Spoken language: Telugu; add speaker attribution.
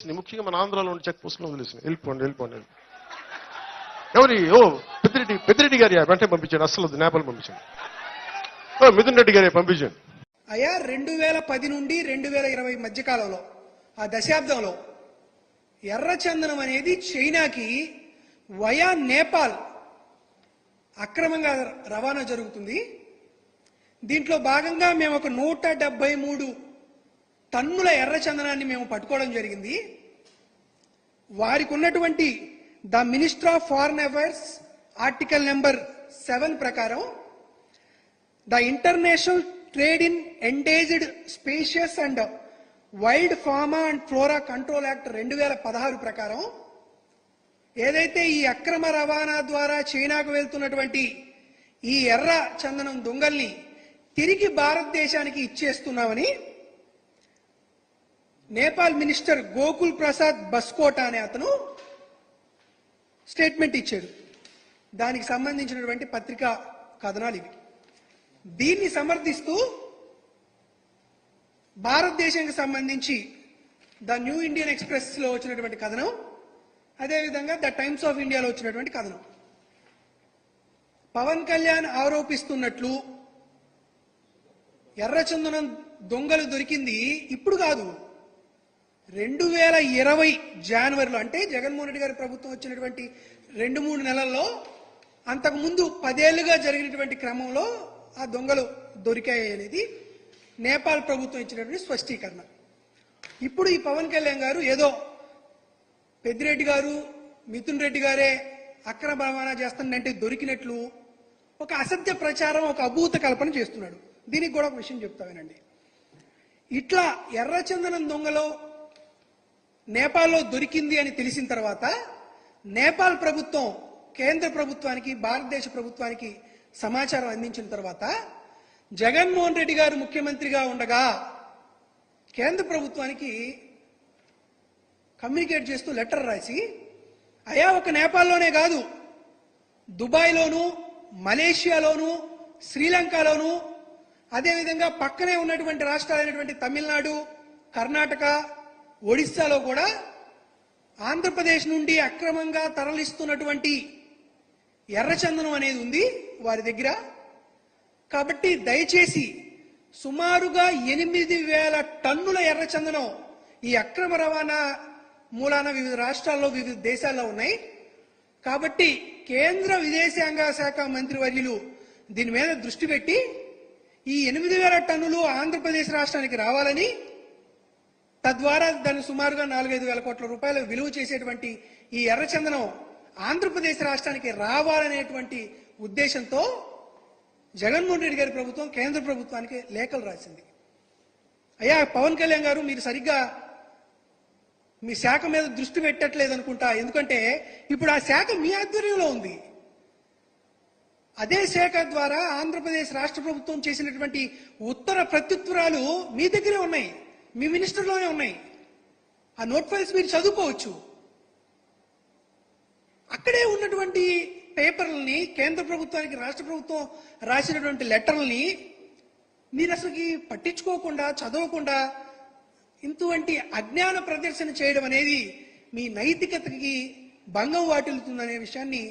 Speaker 1: ముఖ్యంగా మన ఆంధ్రాలో ఉండి చెక్ పోస్టులు వదిలేసింది వెళ్ళిపోండి వెళ్ళిపోండి ఎవరి? ఓ పెద్దిరెడ్డి పెద్దిరెడ్డి గారి వెంటనే పంపించాను అసలు నేపాల్ పంపించాను ఓ మిథున్ రెడ్డి గారి పంపించాను
Speaker 2: అయ్యా రెండు వేల పది నుండి రెండు వేల ఇరవై మధ్యకాలంలో ఆ దశాబ్దంలో ఎర్రచందనం అనేది చైనాకి వయా నేపాల్ అక్రమంగా రవాణా జరుగుతుంది. దీంట్లో భాగంగా మేము ఒక నూట డెబ్బై మూడు టన్నుల ఎర్రచందనాన్ని మేము పట్టుకోవడం జరిగింది. వారికి ఉన్నటువంటి the minister of foreign affairs article number seven ప్రకారం the international trade in endangered species and wild fauna and flora control act రెండు వేల పదహారు ప్రకారం ఏదైతే ఈ అక్రమ రవాణా ద్వారా చైనాకు వెళ్తున్నటువంటి ఈ ఎర్ర చందనం దొంగల్ని తిరిగి భారతదేశానికి ఇచ్చేస్తున్నామని నేపాల్ మినిస్టర్ గోకుల్ ప్రసాద్ బస్కోటా అనే అతను స్టేట్మెంట్ ఇచ్చాడు. దానికి సంబంధించినటువంటి పత్రికా కథనాలు ఇవి. దీన్ని సమర్థిస్తూ భారతదేశానికి సంబంధించి ద న్యూ ఇండియన్ ఎక్స్ప్రెస్లో వచ్చినటువంటి కథనం అదేవిధంగా ద టైమ్స్ ఆఫ్ ఇండియాలో వచ్చినటువంటి కథనం. పవన్ కళ్యాణ్ ఆరోపిస్తున్నట్లు ఎర్రచందనం దొంగలు దొరికింది ఇప్పుడు కాదు. రెండు వేల ఇరవై జనవరిలో అంటే జగన్మోహన్ రెడ్డి గారి ప్రభుత్వం వచ్చినటువంటి రెండు మూడు నెలల్లో అంతకుముందు పదేళ్ళుగా జరిగినటువంటి క్రమంలో ఆ దొంగలు దొరికాయి అనేది నేపాల్ ప్రభుత్వం ఇచ్చినటువంటి స్పష్టీకరణ. ఇప్పుడు ఈ పవన్ కళ్యాణ్ గారు ఏదో పెద్దిరెడ్డి గారు మిథున్ రెడ్డి గారే అక్రమ రవాణా చేస్తానంటే దొరికినట్లు ఒక అసత్య ప్రచారం ఒక అభూత కల్పన చేస్తున్నాడు. దీనికి కూడా ఒక విషయం చెప్తా వినండి. ఇట్లా ఎర్రచందనం దొంగలో నేపాల్లో దొరికింది అని తెలిసిన తర్వాత నేపాల్ ప్రభుత్వం కేంద్ర ప్రభుత్వానికి భారతదేశ ప్రభుత్వానికి సమాచారం అందించిన తర్వాత జగన్మోహన్ రెడ్డి గారు ముఖ్యమంత్రిగా ఉండగా కేంద్ర ప్రభుత్వానికి కమ్యూనికేట్ చేస్తూ లెటర్ రాసి అయా ఒక నేపాల్లోనే కాదు దుబాయ్లోను మలేషియాలోను శ్రీలంకలోను అదేవిధంగా పక్కనే ఉన్నటువంటి రాష్ట్రాలైనటువంటి తమిళనాడు కర్ణాటక ఒడిస్సాలో కూడా ఆంధ్రప్రదేశ్ నుండి అక్రమంగా తరలిస్తున్నటువంటి ఎర్రచందనం అనేది ఉంది వారి దగ్గర. కాబట్టి దయచేసి సుమారుగా ఎనిమిది వేల టన్నుల ఎర్రచందనం ఈ అక్రమ రవాణా మూలాన వివిధ రాష్ట్రాల్లో వివిధ దేశాల్లో ఉన్నాయి. కాబట్టి కేంద్ర విదేశాంగ శాఖ మంత్రి వర్యులు దీని మీద దృష్టి పెట్టి ఈ ఎనిమిది వేల టన్నులు ఆంధ్రప్రదేశ్ రాష్ట్రానికి రావాలని తద్వారా దాన్ని సుమారుగా నాలుగైదు వేల కోట్ల రూపాయలు విలువ చేసేటువంటి ఈ ఎర్రచందనం ఆంధ్రప్రదేశ్ రాష్ట్రానికి రావాలనేటువంటి ఉద్దేశంతో జగన్మోహన్ రెడ్డి గారి ప్రభుత్వం కేంద్ర ప్రభుత్వానికి లేఖలు రాసింది. అయ్యా పవన్ కళ్యాణ్ గారు మీరు సరిగ్గా మీ శాఖ మీద దృష్టి పెట్టట్లేదు అనుకుంటా? ఎందుకంటే ఇప్పుడు ఆ శాఖ మీ ఆధ్వర్యంలో ఉంది. అదే శాఖ ద్వారా ఆంధ్రప్రదేశ్ రాష్ట్ర ప్రభుత్వం చేసినటువంటి ఉత్తర ప్రత్యుత్తరాలు మీ దగ్గరే ఉన్నాయి. మీ మినిస్టర్లోనే ఉన్నాయి. ఆ నోట్ ఫైల్స్ మీరు చదువుకోవచ్చు. అక్కడే ఉన్నటువంటి పేపర్లని కేంద్ర ప్రభుత్వానికి రాష్ట్ర ప్రభుత్వం రాసినటువంటి లెటర్లని మీరు అసలుకి పట్టించుకోకుండా చదవకుండా ఇటువంటి అజ్ఞాన ప్రదర్శన చేయడం అనేది మీ నైతికతకి భంగం వాటిల్లుతుందనే విషయాన్ని